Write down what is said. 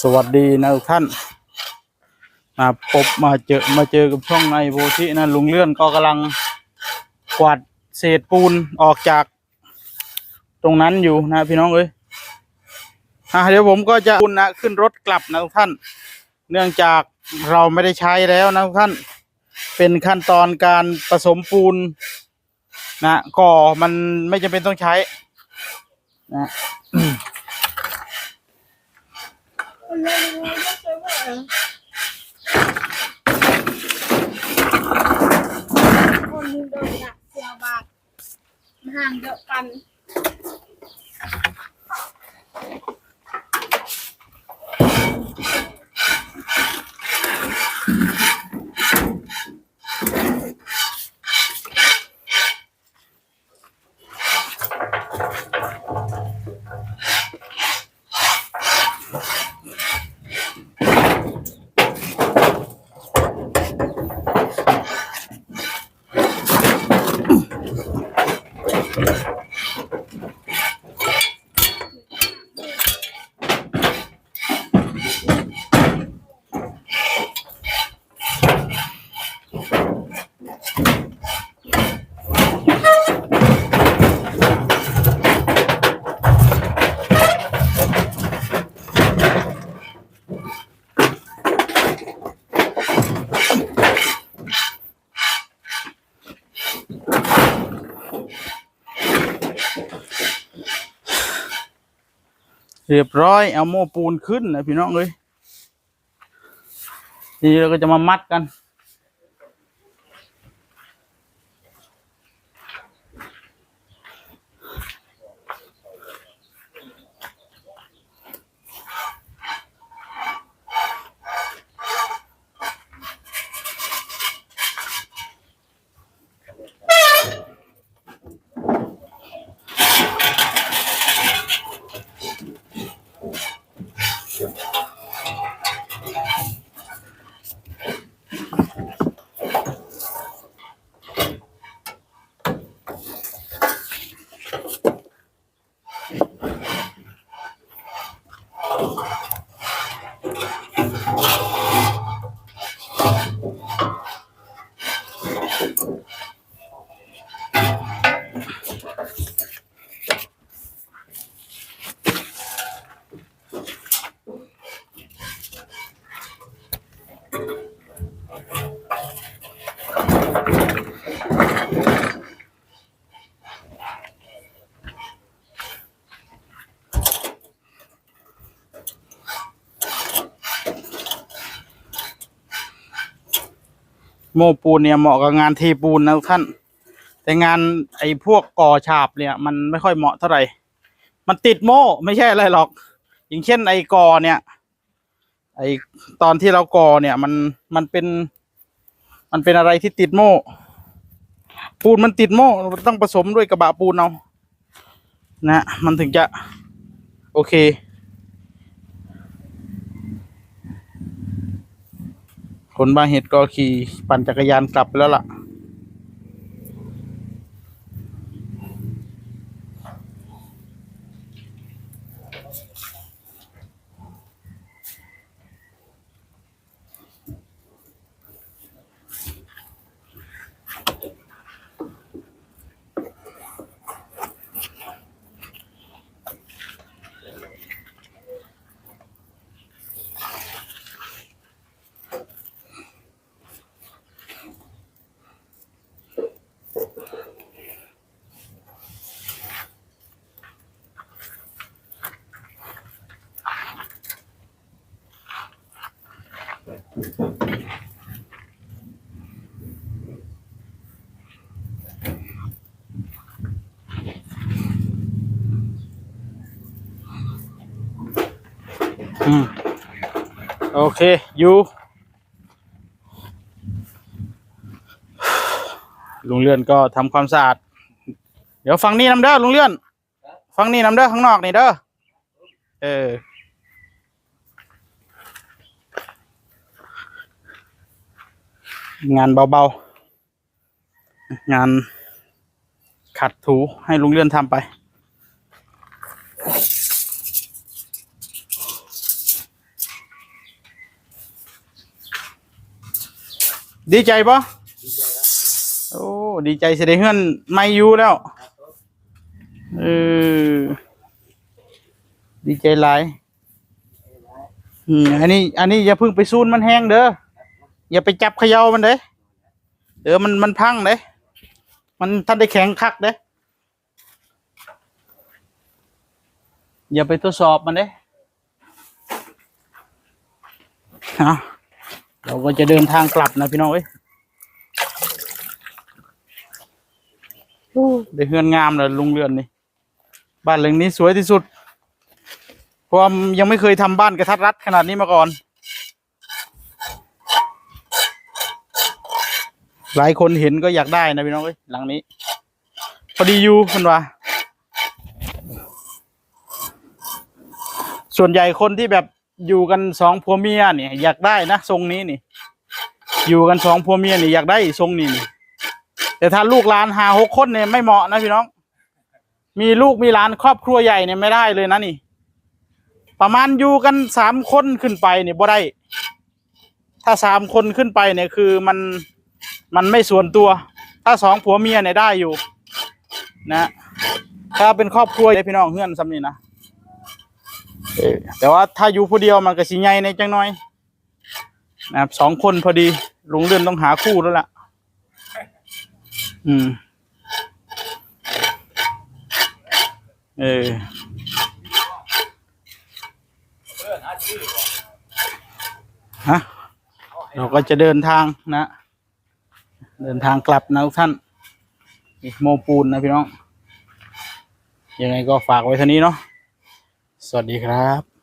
สวัสดีนะทุกท่านมาพบมาเจอมาเจอกับช่องในโพธินะลุงเลื่อนก็กำลังกวาดเศษปูนออกจาก ตรงนั้นอยู่นะพี่น้องเอ้ยอะเดี๋ยวผมก็จะปูนนะขึ้นรถกลับนะทุกท่าน เนื่องจากเราไม่ได้ใช้แล้วนะทุกท่าน เป็นขั้นตอนการผสมปูนนะก่อมันไม่จำเป็นต้องใช้นะ คนเลยรู้ว่าเคยว่าคนหนึงโดนดักเสียบาทห่างเดียวกัน เรียบร้อย เอาโม่ปูนขึ้นนะพี่น้องเลยทีนี้เราก็จะมามัดกัน โม่ปูนเนี่ยเหมาะกับงานเทปูนนะทุกท่าน แต่งานไอ้พวกก่อฉาบเนี่ย มันไม่ค่อยเหมาะเท่าไหร่ มันติดโม่ไม่ใช่อะไรหรอก อย่างเช่นไอ้ก่อเนี่ย ไอ้ตอนที่เราก่อเนี่ย มันมันเป็น มันเป็นอะไรที่ติดโม่ปูนมันติดโม่ต้องผสมด้วยกระบะปูนเอานะมันถึงจะ โอเค คนบางเห็ดก็ขี่ปั่นจักรยานกลับไปแล้วล่ะ อืมโอเคอยู่ลุงเลื่อนก็ทำความสะอาด เดี๋ยวฟังนี่นำเด้อลุงเลื่อน ฟังนี่นำเด้อข้างนอกนี่เด้อ เออ งานเบาๆ งานขัดถูให้ลุงเลื่อนทำไป ดีใจปะโอ้ ดีใจเสียได้เฮือนไม่อยู่แล้ว เออ ดีใจหลายอืมอันนี้ อันนี้อย่าเพิ่งไปซูนมันแห้งเด้อ อย่าไปจับเขย่ามันเด้เดี๋ยวมันมันพังเด้ มันท่านได้แข็งคักเด้ อย่าไปทดสอบมันเด้เอา เราก็จะเดินทางกลับนะพี่น้องเอ้ยโอ้ได้เฮือนงามเลยลุงเรือนนี่บ้านหลังนี้สวยที่สุดเพราะว่ายังไม่เคยทำบ้านกระทัดรัดขนาดนี้มาก่อน หลายคนเห็นก็อยากได้นะพี่น้องเอ้ยหลังนี้พอดีอยู่คุณว่าส่วนใหญ่คนที่แบบ อยู่กันสองผัวเมียเนี่ย อยากได้นะทรงนี้นี่ อยู่กันสองผัวเมียนี่อยากได้ทรงนี้นี่แต่ถ้าลูกหลานหาหกคนเนี่ยไม่เหมาะนะพี่น้อง มีลูกมีหลานครอบครัวใหญ่เนี่ยไม่ได้เลยนะนี่ ประมาณอยู่กันสามคนขึ้นไปเนี่ยบ่ได้ ถ้าสามคนขึ้นไปเนี่ยคือมันมันไม่ส่วนตัว ถ้าสองผัวเมียเนี่ยได้อยู่ นะ ถ้าเป็นครอบครัวพี่น้องเฮือนซ้ำนี่นะ เออแต่ว่าถ้าอยู่ผู้เดียวมันก็สิใหญ่ในจังน้อย นะครับสองคนพอดีลุงเลื่อนต้องหาคู่แล้วล่ะ อืม เออฮะเราก็จะเดินทางนะ เดินทางกลับนะทุกท่านโมปูนนะพี่น้อง ยังไงก็ฝากไว้เท่านี้เนาะ สวัสดีครับ